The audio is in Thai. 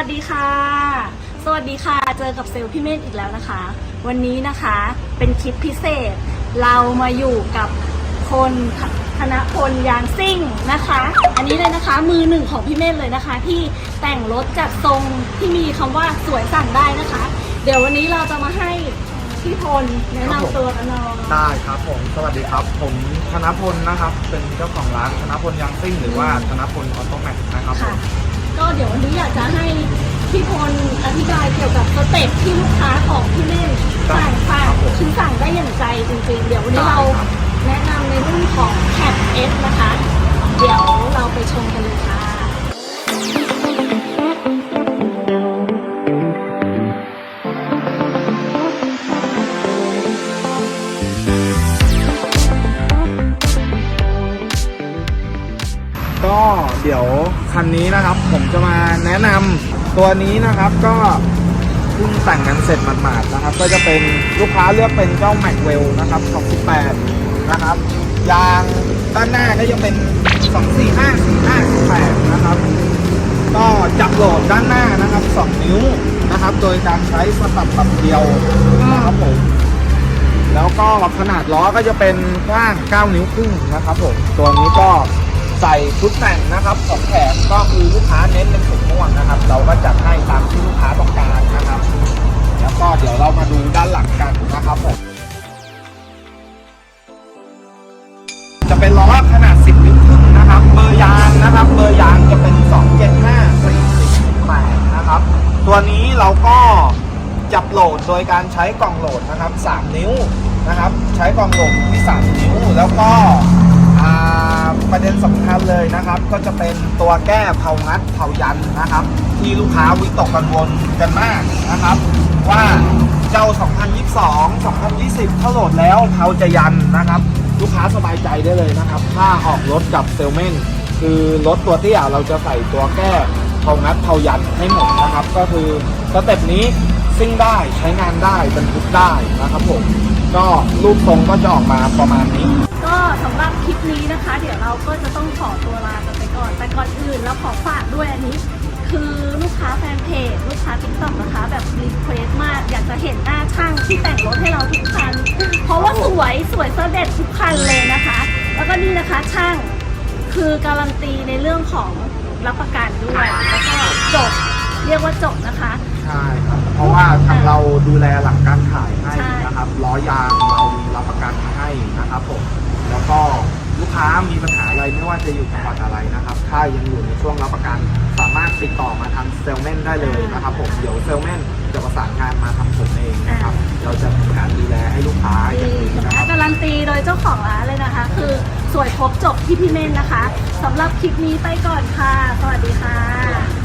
วัสดีค่ะ สวัสดีค่ะ เจอกับเซลล์พี่เมธอีกแล้วนะคะ วันนี้นะคะเป็นคลิปพิเศษ เรามาอยู่กับคนธนพลยางซิ่งนะคะ อันนี้เลยนะคะมือหนึ่งของพี่เมธเลยนะคะ ที่แต่งรถจัดทรงที่มีคำว่าสวยสั่งได้นะคะ เดี๋ยววันนี้เราจะมาให้พี่พลแนะนำตัวกันหน่อยได้ครับผมสวัสดีครับ ผมธนพลนะครับ เป็นเจ้าของร้านธนพลยางซิ่ง หรือว่าธนพลออโตแมทนะครับผค่ะม ก็เดี๋ยววันนี้อยากจะให้พี่พลอธิบายเกี่ยวกับสเต็ปที่ลูกค้าของพี่เม่นสั่งค่ะคือสั่งได้อย่างใจจริง ก็เดี๋ยวคันนี้นะครับ ผมจะมาแนะนำตัวนี้นะครับก็เพิ่งแต่งกันเสร็จหมาดๆนะครับ ก็จะเป็นลูกค้าเลือกเป็นเจ้าแม็กเวลนะครับ28นะครับยางด้านหน้าก็จะเป็น 245 45 18 นะครับ ก็จับโหลดด้านหน้านะครับ 2 นิ้วนะครับ โดยการใช้สตับตับเดียวนะครับผมแล้วก็ขนาดล้อก็จะเป็นกว้าง 9 นิ้วครึ่งนะครับผมตัวนี้ก็ ใส่ชุดแต่งนะครับสองแถมก็คือลูกค้าเน้นเป็นสีม่วงนะครับ เราก็จัดให้ตามที่ลูกค้าต้องการนะครับ แล้วก็เดี๋ยวเรามาดูด้านหลังกันนะครับผมจะเป็นล้อขนาด 10 นิ้วครึ่งนะครับ เบอร์ยางนะครับ เบอร์ยางจะเป็น 275 48นะครับ ตัวนี้เราก็จับโหลดโดยการใช้กล่องโหลดนะครับ 3 นิ้วนะครับ ใช้กล่องโหลดที่ 3 นิ้วแล้วก็อ่า ประเด็นสำคัญเลยนะครับ ก็จะเป็นตัวแก้เผางัดเผายันนะครับ ที่ลูกค้าวิตกกังวลกันมากนะครับ ว่าเจ้า 2022 2020 ถ้าโหลดแล้วเขาจะยันนะครับ ลูกค้าสบายใจได้เลยนะครับ ถ้าออกรถกับเซลเมนคือรถตัวเตี้ยเราจะใส่ตัวแก้เผางัดเผายันให้หมดนะครับ ก็คือสเต็ปนี้ซิ่งได้ใช้งานได้บรรทุกได้นะครับผมก็รูปทรงก็จะออกมาประมาณนี้ สำหรับคลิปนี้นะคะ เดี๋ยวเราก็จะต้องขอตัวลากันไปก่อน แต่ก่อนอื่นเราขอฝากด้วยอันนี้ คือลูกค้าแฟนเพจลูกค้าติ๊กต็อกนะคะ แบบรีเควสมาก อยากจะเห็นหน้าช่างที่แต่งรถให้เราทุกคัน เพราะว่าสวยสวยเสด็จทุกคันเลยนะคะ แล้วก็นี่นะคะช่างคือการันตีในเรื่องของรับประกันด้วยแล้วก็จบเรียกว่าจบนะคะ ใช่ครับ เพราะว่าทางเราดูแลหลังการขายให้นะครับล้อยางเรามีรับประกันให้นะครับผม แล้วก็ลูกค้ามีปัญหาอะไรไม่ว่าจะอยู่จังหวัดอะไรนะครับ ถ้ายังอยู่ในช่วงรับประกัน สามารถติดต่อมาทางเซลเมนได้เลยนะครับผมเดี๋ยวเซลเมนจะประสานงานมาทำผมเองนะครับ เราจะทำการดูแลให้ลูกค้าอย่างดีนะครับการันตีโดยเจ้าของร้านเลยนะคะ คือสวยครบจบที่พี่เมนนะคะสำหรับคลิปนี้ไปก่อนค่ะ สวัสดีค่ะ